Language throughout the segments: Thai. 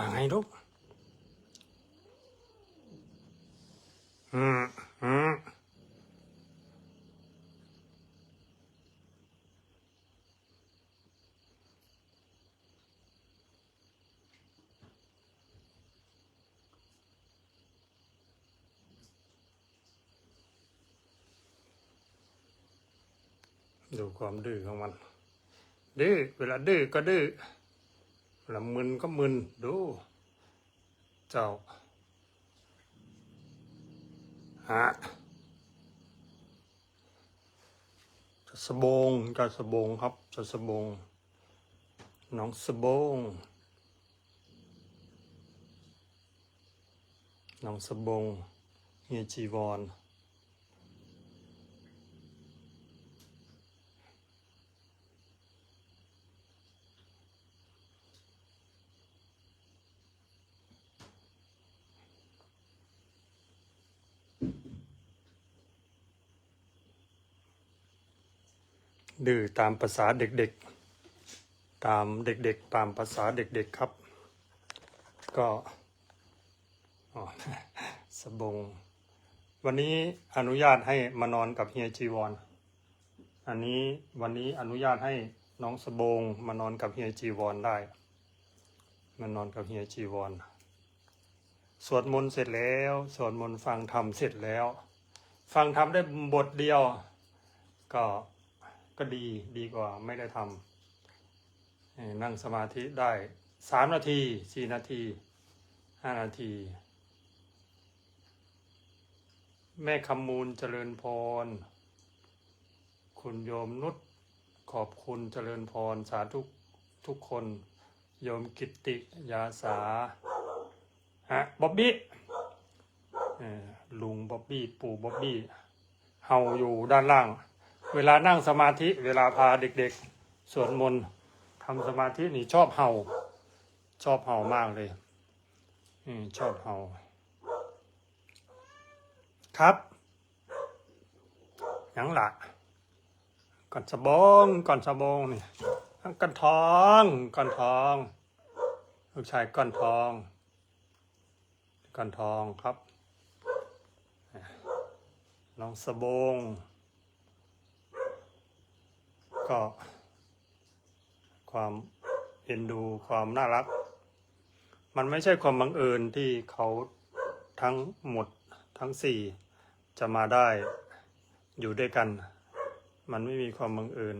ว่าไงลูกอืมอืมดูความดื้อของมัน ดื้อเวลาดื้อก็ดื้อ ลามึนก็มึนดู เจ้าฮะจะสบงจะสบงครับจะสบงน้องสบงน้องสบงเฮียจีวร ดื้อตามภาษาเด็กๆ ตามเด็กๆ ตามภาษาเด็กๆครับ ก็สบง วันนี้อนุญาตให้มานอนกับเฮียจีวรอันนี้วันนี้อนุญาตให้น้องสบงมานอนกับเฮียจีวรได้ มานอนกับเฮียจีวรสวดมนต์เสร็จแล้วสวดมนต์ฟังธรรมเสร็จแล้ว ฟังธรรมได้บทเดียว ก็ ก็ดีดีกว่าไม่ได้ทำนั่งสมาธิได้สามนาทีสี่นาทีห้านาที แม่คำมูลเจริญพร คุณโยมนุชขอบคุณเจริญพรสาธุทุกคน โยมกิตติยาสาฮะบ๊อบบี้ลุงบ๊อบบี้ ปู่บ๊อบบี้ เฮาอยู่ด้านล่าง เวลานั่งสมาธิเวลาพาเด็กๆสวดมนต์ทำสมาธินี่ชอบเห่า ชอบเห่ามากเลยอืมชอบเห่า ครับยังละก่อนสะบงก่อนสะบงนี่ก่อนทองก่อนทองลูกชายก่อนทองก่อนทองครับ น้องสะบง ก็ความเอ็นดูความน่ารัก มันไม่ใช่ความบังเอิญที่เขาทั้งหมดทั้งสี่จะมาได้อยู่ด้วยกัน มันไม่มีความบังเอิญ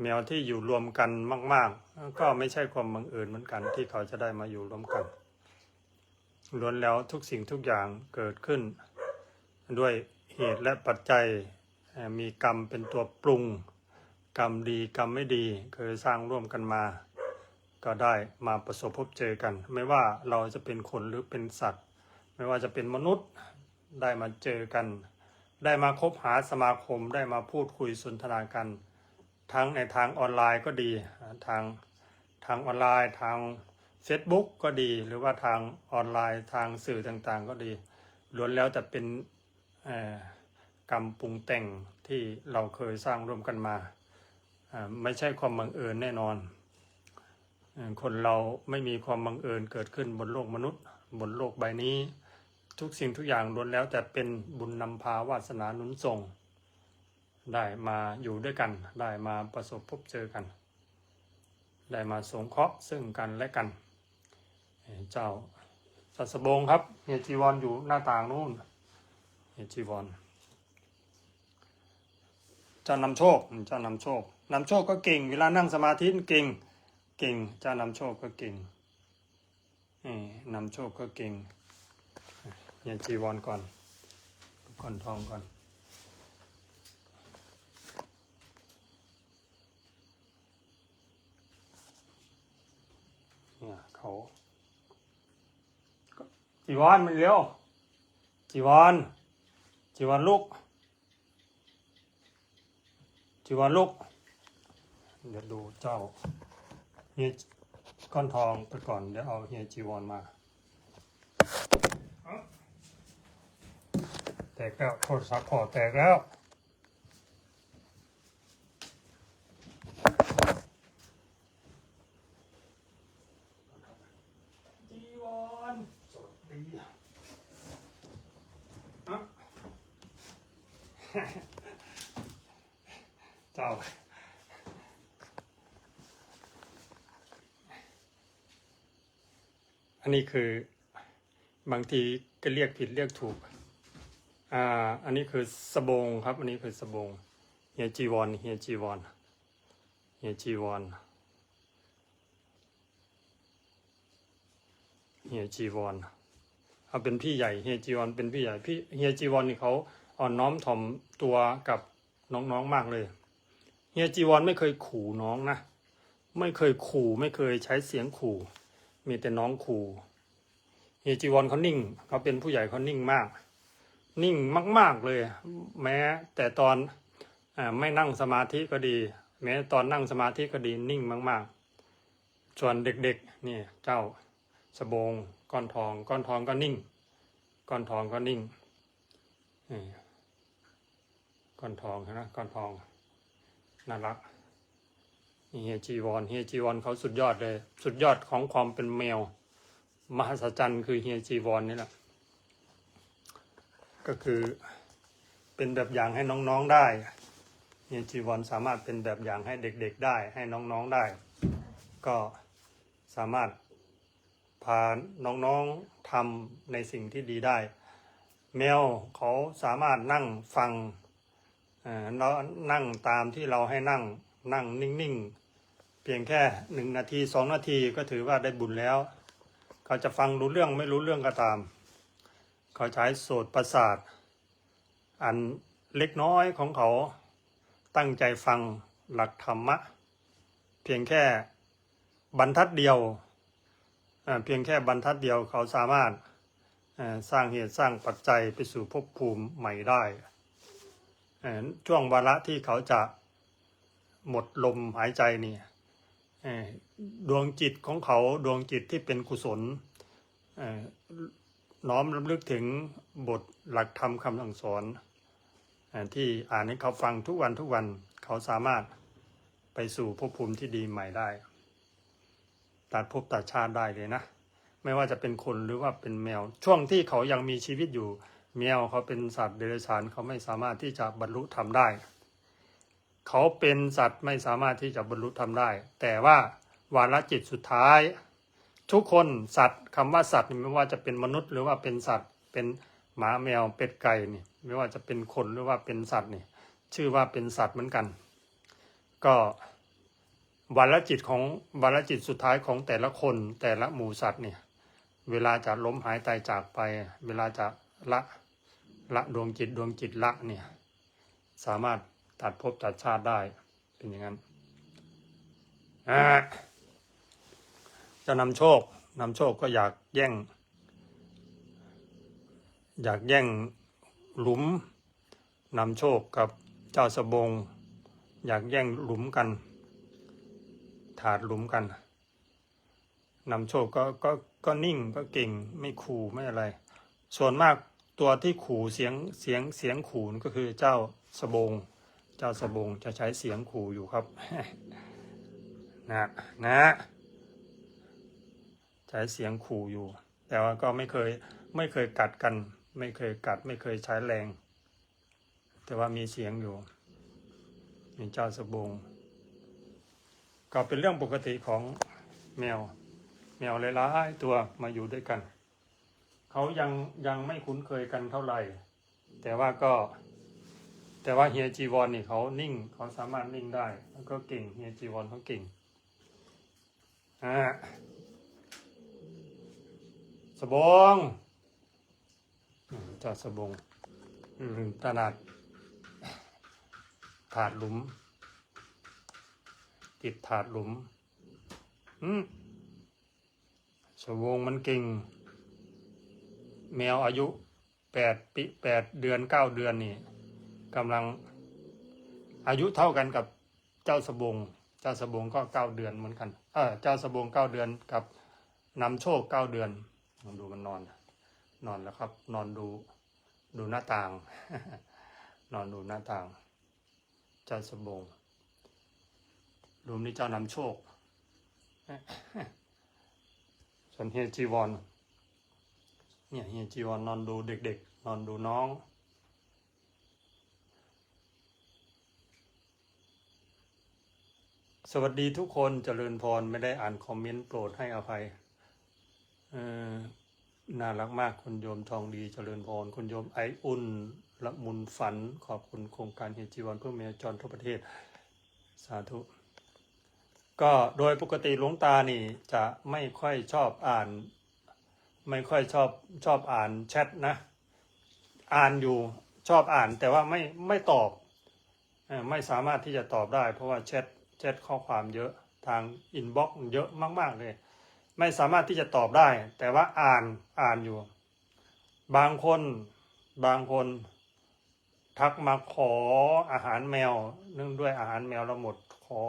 แมวที่อยู่รวมกันมาก ๆ ก็ไม่ใช่ความบังเอิญเหมือนกันที่เขาจะได้มาอยู่รวมกันล้วนแล้วทุกสิ่งทุกอย่างเกิดขึ้น ด้วยเหตุและปัจจัยมีกรรมเป็นตัวปรุง กรรมดีกรรมไม่ดีเคยสร้างร่วมกันมา ก็ได้มาประสบพบเจอกัน ไม่ว่าเราจะเป็นคนหรือเป็นสัตว์ ไม่ว่าจะเป็นมนุษย์ได้มาเจอกัน ได้มาคบหาสมาคมได้มาพูดคุยสนทนากัน ทั้งในทางออนไลน์ก็ดีทางทางออนไลน์ทาง Facebook ก็ดีหรือว่าทางออนไลน์ทางสื่อต่างๆ ก็ดีล้วนแล้วแต่เป็นกรรมปรุงแต่งที่เราเคยสร้างร่วมกันมา ไม่ใช่ความบังเอิญแน่นอน คนเราไม่มีความบังเอิญเกิดขึ้นบนโลกมนุษย์ บนโลกใบนี้ ทุกสิ่งทุกอย่างล้วนแล้ว แต่เป็นบุญนำพาวาสนาหนุนส่ง ได้มาอยู่ด้วยกัน ได้มาประสบพบเจอกัน ได้มาสงเคราะห์ซึ่งกันและกัน เจ้าสัสบงครับเฮจีวรอยู่หน้าต่างนู่นเฮจีวอน เจ้านำโชคเจ้านำโชคนำโชคก็เก่ง เวลานั่งสมาธิเก่ง เก่ง เจ้านำโชคก็เก่งนี่นำโชคก็เก่งเฮยจีวอนก่อนก่อนทองก่อนเนี่ยเขาจีวอนมันเร็วจีวรจีวรลูก จีว่าลุกเดี๋ยวดูเจ้าเฮียก้อนทองไปก่อน เดี๋ยวเอาเฮียจีวรมา แตกแล้วโทรศัพท์พอแตกแล้ว จีวรสวัสดีฮะ้าอันนี้คือบางทีก็เรียกผิดเรียกถูก อ่า อันนี้คือสบงครับ อันนี้คือสบง เฮียจีวอนเฮียจีวอนเฮียจีวอนเฮียจีวอนเอาเป็นพี่ใหญ่เฮียจีวอนเป็นพี่ใหญ่พี่เฮียจีวอนนี่เขาอ่อนน้อมถ่อมตัวกับน้องๆมากเลย เฮียจีวอนไม่เคยขู่น้องนะ ไม่เคยขู่ไม่เคยใช้เสียงขู่ มีแต่น้องขู่เฮียจีวอนเขานิ่งเขาเป็นผู้ใหญ่เขานิ่งมาก นิ่งมาก ๆเลย แม้แต่ตอนอไม่นั่งสมาธิก็ดี แม้ตอนนั่งสมาธิก็ดีนิ่งมาก ๆ ส่วนเด็กๆนี่เจ้าสบงก้อนทอง ก้อนทองก็นิ่ง ก้อนทองก็นิ่งก้อนทองนะก้อนทอง น่ารักเฮียจีวอนเฮียจีวอนเขาสุดยอดเลย สุดยอดของความเป็นแมว มหัศจรรย์คือเฮียจีวอนนี่แหละ ก็คือเป็นแบบอย่างให้น้องๆได้เฮียจีวอนสามารถเป็นแบบอย่างให้เด็กๆได้ ให้น้องๆได้ ก็สามารถพาน้องๆทำในสิ่งที่ดีได้ แมวเขาสามารถนั่งฟัง เอ่นั่งตามที่เราให้นั่งนั่งนิ่งๆ เพียงแค่หนึ่งนาทีสองนาทีก็ถือว่าได้บุญแล้ว เขาจะฟังรู้เรื่องไม่รู้เรื่องก็ตาม เขาใช้โสตประสาท อันเล็กน้อยของเขาตั้งใจฟังหลักธรรมะ เพียงแค่บรรทัดเดียวเพียงแค่บรรทัดเดียวเขาสามารถสร้างเหตุสร้างปัจจัยไปสู่ภพภูมิใหม่ได้ ช่วงวาระที่เขาจะหมดลมหายใจนี่เอ่อดวงจิตของเขาดวงจิตที่เป็นกุศลน้อมรำลึกถึงบทหลักธรรมคำสั่งสอนอที่อ่านให้เขาฟังทุกวันทุกวันเขาสามารถไปสู่ภพภูมิที่ดีใหม่ได้ ตัดภพตัดชาติได้เลยนะ ไม่ว่าจะเป็นคนหรือว่าเป็นแมว ช่วงที่เขายังมีชีวิตอยู่ แมวเขาเป็นสัตว์เดรัจฉานเขาไม่สามารถที่จะบรรลุธรรมได้ เขาเป็นสัตว์ไม่สามารถที่จะบรรลุธรรมได้ แต่ว่าวาระจิตสุดท้าย ทุกคนสัตว์คำว่าสัตว์นี่ไม่ว่าจะเป็นมนุษย์ หรือว่าเป็นสัตว์ เป็นหมาแมวเป็ดไก่นี่ไม่ว่าจะเป็นคนหรือว่าเป็นสัตว์นี่ชื่อว่าเป็นสัตว์เหมือนกัน ก็วันละจิตของวันละจิตสุดท้ายของแต่ละคนแต่ละหมู่สัตว์เนี่ยเวลาจะล้มหายตายจากไป เวลาจะละ ละดวงจิตดวงจิตละเนี่ย สามารถตัดภพตัดชาติได้เป็นอย่างนั้นอ่าจะนำโชคนำโชคก็อยากแย่ง อยากแย่งหลุมนำโชคกับเจ้าสบง อยากแย่งหลุมกัน ถาดหลุมกันนำโชคก็ก็ก็นิ่งก็เก่งไม่ขู่ไม่อะไร ส่วนมาก ตัวที่ขู่เสียงเสียงเสียงขู่ก็คือเจ้าสบง เจ้าสบงจะใช้เสียงขู่อยู่ครับนะนะใช้เสียงขู่อยู่ แต่ว่าก็ไม่เคยไม่เคยกัดกัน ไม่เคยกัด ไม่เคยใช้แรง แต่ว่ามีเสียงอยู่มีเจ้าสบง ก็เป็นเรื่องปกติของแมว แมวหลายๆตัวมาอยู่ด้วยกัน เขายังยังไม่คุ้นเคยกันเท่าไหร่ แต่ว่าก็ แต่ว่าเฮียจีวอนนี่เขานิ่งเขาสามารถนิ่งได้ แล้วก็เก่งเฮียจีวอนเขาเก่งอ่าสบงอืมเจ้าสบงอืมตลาดถาดหลุม ติดถาดหลุมอืมสบงมันเก่ง แมวอายุแปดปีแปดเดือนเก้าเดือนนี่กำลังอายุเท่ากันกับเจ้าสบง เจ้าสบงก็เก้าเดือนเหมือนกัน เออเจ้าสบงเก้าเดือนกับนำโชคเก้าเดือนลองดูมันนอน นอนแล้วครับ นอนดูดูหน้าต่าง นอนดูหน้าต่าง เจ้าสบงรูมนี้เจ้านำโชคส่วนเฮจีวอน เนี่ยเฮียจีวอนนอนดูเด็กๆ นอนดูน้อง สวัสดีทุกคนเจริญพรไม่ได้อ่านคอมเมนต์โปรดให้อภัยน่ารักมากคุณโยมทองดีเจริญพรคุณโยมไออุ่นละมุนฝัน ขอบคุณโครงการเฮียจีวอนเพื่อเมียจรทั่วประเทศ สาธุก็โดยปกติหลวงตานี่จะไม่ค่อยชอบอ่าน ไม่ค่อยชอบชอบอ่านแชทนะ อ่านอยู่ชอบอ่านแต่ว่าไม่ไม่ตอบไม่สามารถที่จะตอบได้ เพราะว่าแชทแชทข้อความเยอะทางอินบ็อกซ์เยอะมากๆเลย ไม่สามารถที่จะตอบได้ แต่ว่าอ่านอ่านอยู่ บางคนบางคน ทักมาขออาหารแมว เนื่องด้วยอาหารแมวเราหมดขอ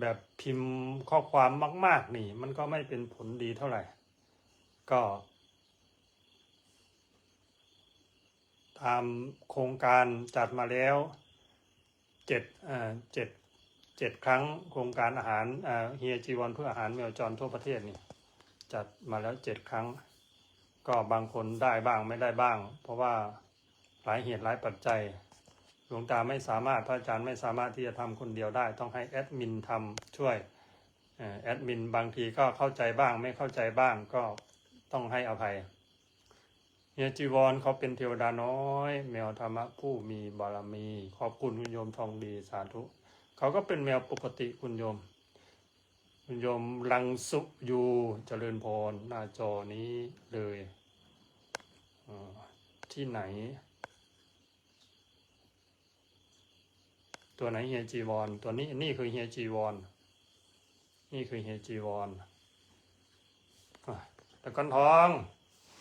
แบบพิมพ์ข้อความมาก ๆ นี่ มันก็ไม่เป็นผลดีเท่าไหร่ ก็ ตามโครงการจัดมาแล้วเจ็ดเอ่อเจ็ดเจ็ดครั้งโครงการอาหารเอ่อเฮียจีวันเพื่ออาหารแมวจรทั่วประเทศนี่จัดมาแล้วเจ็ดครั้ง ก็บางคนได้บ้างไม่ได้บ้าง เพราะว่าหลายเหตุหลายปัจจัยหลวงตาไม่สามารถพระอาจารย์ไม่สามารถที่จะทำคนเดียวได้ ต้องให้แอดมินทำช่วยอ่อแอดมินบางทีก็เข้าใจบ้างไม่เข้าใจบ้างก็ ต้องให้อภัยเฮียจีวรเขาเป็นเทวดาน้อย แมวธรรมะผู้มีบารมี ขอบคุณคุณโยมทองดีสาธุ เขาก็เป็นแมวปกติคุณโยม คุณโยมลังสุอยู่เจริญพรหน้าจอนี้เลยที่ไหน ตัวไหนเฮียจีวร ตัวนี้นี่คือเฮียจีวร นี่คือเฮียจีวร อะแต่ก้อนทอง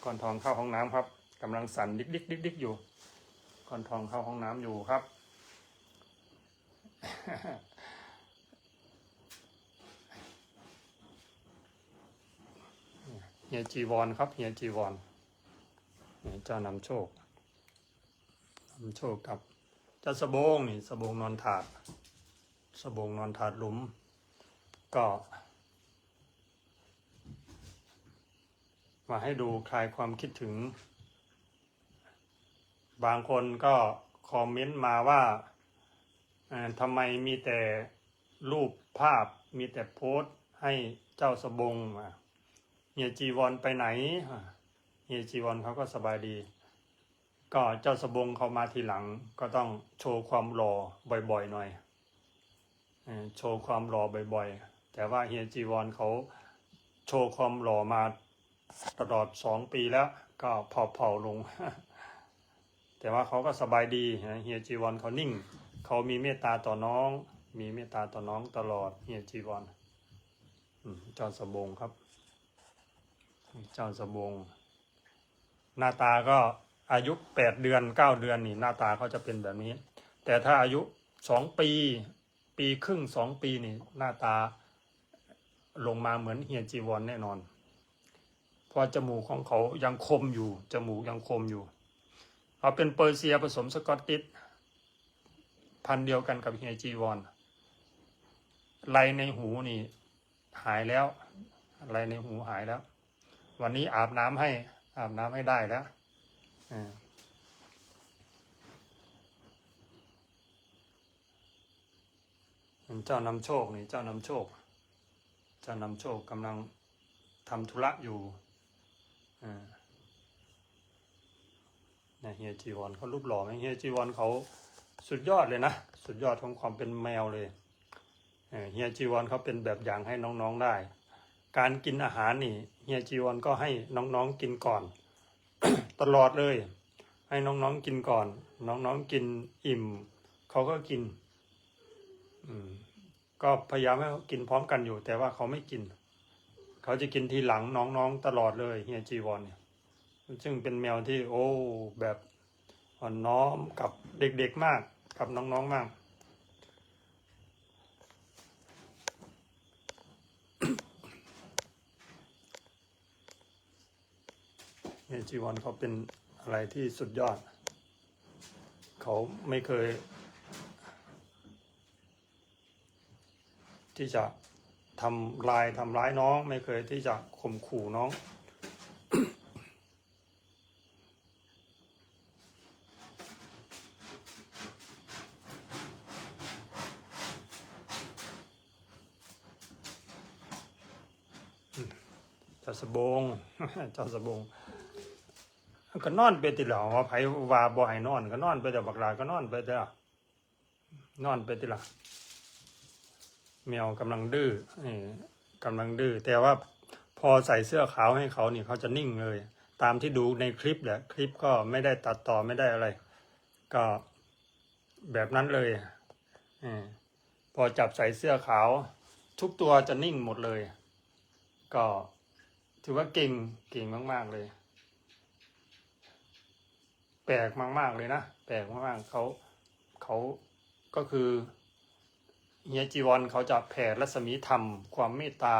ก้อนทองเข้าห้องน้ำครับกำลังสั่นดิกดิกดิกดิกอยู่ก้อนทองเข้าห้องน้ำอยู่ครับ เฮียจีวรครับเฮียจีวรนี่เจ้านำโชคนำโชคกับเจ้าสบงนี่สบงนอนถาด สบงนอนถาดหลุม ก็ มาให้ดูคลายความคิดถึง บางคนก็คอมเมนต์มาว่าทำไมมีแต่รูปภาพมีแต่โพสต์ให้เจ้าสบงเฮียจีวรไปไหนเฮียจีวรเขาก็สบายดี ก็เจ้าสบงเขามาทีหลัง ก็ต้องโชว์ความหล่อบ่อยๆหน่อยโชว์ความหล่อบ่อยๆ แต่ว่าเฮียจีวรเขาโชว์ความหล่อมา ตลอดสองปีแล้ว ก็เผาเผาๆลง แต่ว่าเขาก็สบายดีเฮียจีวรเขานิ่ง เขามีเมตตาต่อน้อง มีเมตตาต่อน้องตลอดเฮียจีวอืมเจ้าสบงครับจ้าสบง หน้าตาก็อายุแปดเดือนเก้าเดือนนี่หน้าตาเขาจะเป็นแบบนี้ แต่ถ้าอายุสองปี ปีครึ่งสองปีนี่หน้าตาลงมาเหมือนเฮียจีวรแน่นอน เพราะจมูกของเขายังคมอยู่ จมูกยังคมอยู่เขาเป็นเปอร์เซียผสมสกอตติชพันธ์เดียวกันกับเฮียจีวอนไรในหูนี่ หายแล้วไรในหูหายแล้ว วันนี้อาบน้ำให้ อาบน้ำให้ได้แล้วเจ้านำโชคนี่เจ้านำโชค เจ้านำโชคกำลังทำธุระอยู่ นี่เฮียจีวอนเขารูปหล่อไหมเฮียจีวอนเขาสุดยอดเลยนะ สุดยอดของความเป็นแมวเลยเออเฮียจีวอนเขาเป็นแบบอย่างให้น้องๆได้ การกินอาหารนี่เฮียจีวอนก็ให้น้องๆกินก่อน ตลอดเลย ให้น้องๆกินก่อน น้องๆกินอิ่มเขาก็กิน อืมก็พยายามให้เขากินพร้อมกันอยู่ แต่ว่าเขาไม่กิน เขาจะกินทีหลังน้องๆตลอดเลยเฮียจีวอนเนี่ย ซึ่งเป็นแมวที่โอ้แบบอ่อนน้อมกับเด็กๆมาก กับน้องๆมาก เฮียจีวอนเขาเป็นอะไรที่สุดยอด เขาไม่เคย ที่จะ ทำลายทำร้ายน้อง ไม่เคยที่จะข่มขู่น้อง จะสบงจะสบงก็นอนไปติดหล่อว่าไผว่าบ่อยนอน ก็นอนไปแต่บักลาก็นอนไปแต่นอนไปติดหล่อ แมวกำลังดื้อนี่กำลังดื้อแต่ว่าพอใส่เสื้อขาวให้เขานี่เขาจะนิ่งเลย ตามที่ดูในคลิปแหละคลิปก็ไม่ได้ตัดต่อไม่ได้อะไร ก็แบบนั้นเลยอพอจับใส่เสื้อขาว ทุกตัวจะนิ่งหมดเลย ก็ถือว่าเก่งเก่งมาก ๆเลย แปลกมาก ๆเลยนะแปลกมากๆเขาเขาก็คือ เฮียจีวรเขาจะแผ่รัศมีธรรม ความเมตตา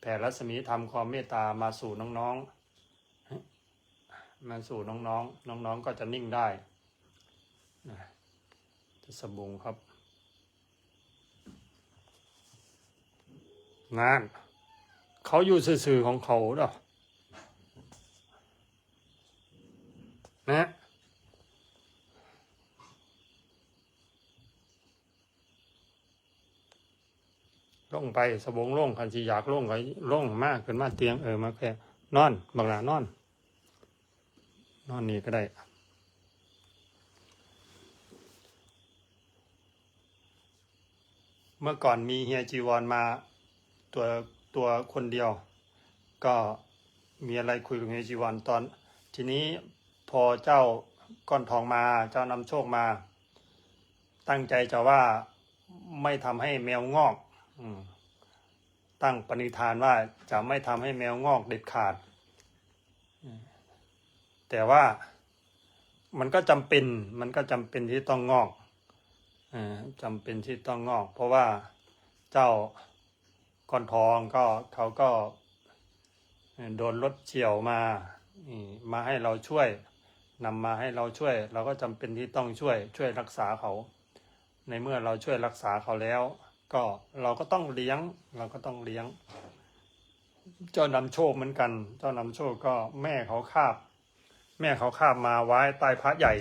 แผ่รัศมีธรรมความเมตตามาสู่น้องๆมาสู่น้องๆน้องๆก็จะนิ่งได้นะจะสบงครับงานเขาอยู่สื่อๆของเขาเนาะนะ ลงไปสบงลงคันสิอยากลงก็ลงมากขึ้นมาเตียงเออมาแค่นอนบางหลานอน นอนนี่ก็ได้เมื่อก่อนมีเฮียจีวรมาตัวตัวคนเดียว ก็มีอะไรคุยกับเฮียจีวรตอน ทีนี้พอเจ้าก้อนทองมาเจ้านำโชคมา ตั้งใจจะว่าไม่ทำให้แมวงอก ตั้งปณิธานว่าจะไม่ทำให้แมวงอกเด็ดขาด แต่ว่ามันก็จำเป็นมันก็จำเป็นที่ต้องงอกจำเป็นที่ต้องงอก เพราะว่าเจ้าก้อนทองก็เขาก็โดนรถเฉียวมา มาให้เราช่วยนำมาให้เราช่วย เราก็จำเป็นที่ต้องช่วยช่วยรักษาเขา ในเมื่อเราช่วยรักษาเขาแล้ว ก็เราก็ต้องเลี้ยง เราก็ต้องเลี้ยง เจ้านำโชคเหมือนกัน เจ้านำโชคก็แม่เขาคาบ แม่เขาคาบมาไว้ใต้พระใหญ่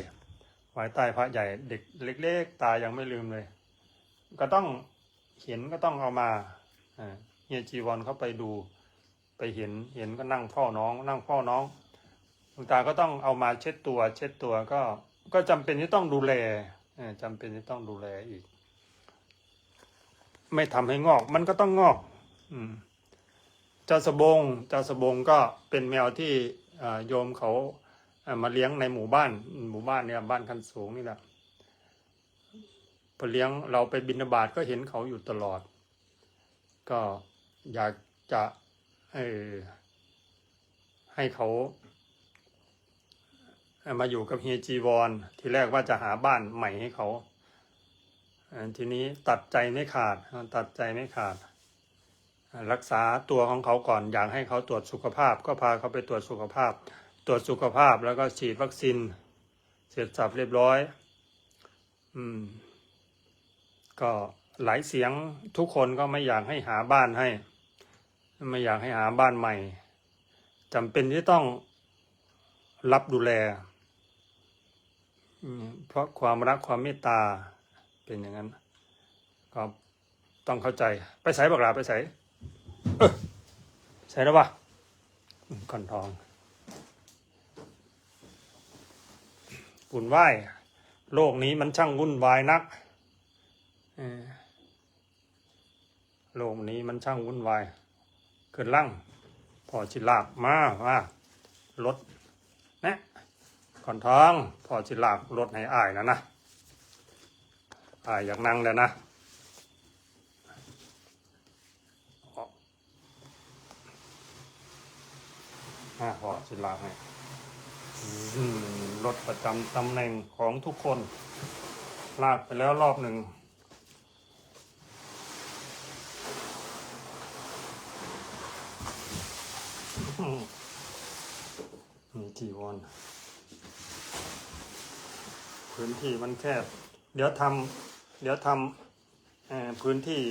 ไว้ใต้พระใหญ่เด็กเล็ก ๆ ตายังไม่ลืมเลย ก็ต้องเห็นก็ต้องเอามาเฮียจีวรเขาไปดู ไปเห็นเห็นก็นั่งเฝ้าน้อง นั่งเฝ้าน้องหลวงตาก็ต้องเอามาเช็ดตัว เช็ดตัวก็ก็จำเป็นที่ต้องดูแลเอ่อจำเป็นที่ต้องดูแลอีก ไม่ทำให้งอก มันก็ต้องงอกอืมจาสบงจาสบงก็เป็นแมวที่โยมเขามาเลี้ยงในหมู่บ้าน หมู่บ้านเนี่ยบ้านคันสูงนี่แหละพอเลี้ยงเราไปบินบาตก็เห็นเขาอยู่ตลอด ก็อยากจะเออให้เขามาอยู่กับเฮียจีวรทีแรกว่าจะหาบ้านใหม่ให้เขา ทีนี้ตัดใจไม่ขาดตัดใจไม่ขาด รักษาตัวของเขาก่อนอยากให้เขาตรวจสุขภาพ ก็พาเขาไปตรวจสุขภาพ ตรวจสุขภาพแล้วก็ฉีดวัคซีนเสร็จสับเรียบร้อย อืม ก็หลายเสียงทุกคนก็ไม่อยากให้หาบ้านให้ ไม่อยากให้หาบ้านใหม่จำเป็นที่ต้องรับดูแล เพราะความรักความเมตตา เป็นอย่างนั้น ก็ต้องเข้าใจไปใส่บักลาไปใส่ใส่แล้วปะก่อนทองวุ่นวายโลกนี้มันช่างวุ่นวายนักโลกนี้มันช่างวุ่นวาย เกิดลั่ง พอชิลากมาว่ารถนะก่อนทอง พอชิลากรถให้อายนะนะ อายอยากนั่งแล้วนะอะพอชิลาให้รถประจำตำแหน่งของทุกคน ลากไปแล้วรอบหนึ่งมีจีวรพื้นที่มันแคบ เดี๋ยวทำ เดี๋ยวทำพื้นที่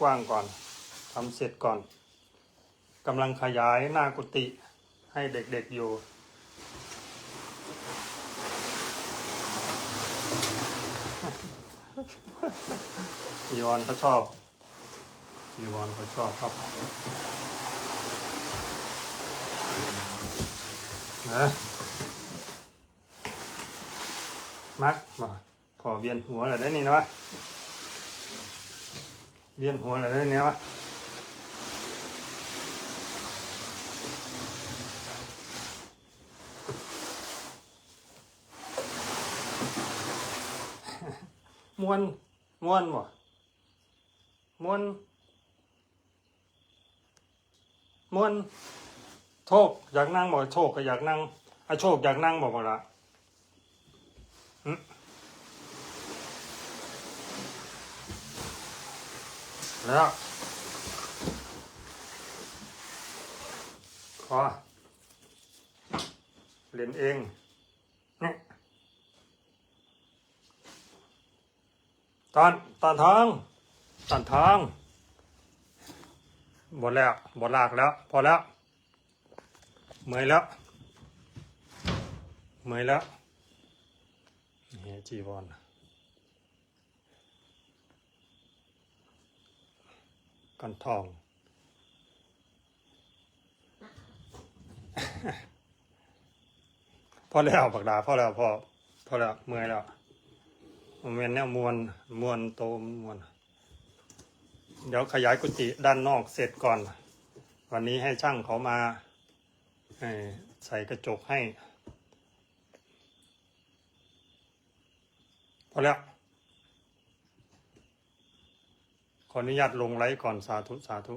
กว้างก่อนทำเสร็จก่อนกำลังขยายหน้ากุฏิให้เด็กๆอยู่จีวรเขาชอบจีวรเขาชอบครับนะมักมา ขอเวียนหัวอะไรได้นี่นะวะเวียนหัวอะไรได้เนี่ยวะมวนมวนบ่มวนมวนโชคอยากนั่งบ่โชคก็อยากนั่งอะโชคอยากนั่งบ่บ่ละ แล้วขอเล่นเองนี่ตอนตอนทองตอนทองหมดแล้วหมดลากแล้ว พอแล้วเมื่อยแล้วเมื่อยแล้วเนี่จีวร กันทอง พอแล้วบักดาพอแล้วพอพอแล้วเมื่อยแล้วมันเป็นแนวมวลมวลโตมวลเดี๋ยวขยายกุฏิด้านนอกเสร็จก่อน วันนี้ให้ช่างเขามาใส่กระจกให้ พอแล้ว ขออนุญาตลงไลฟ์ก่อนสาธุสาธุ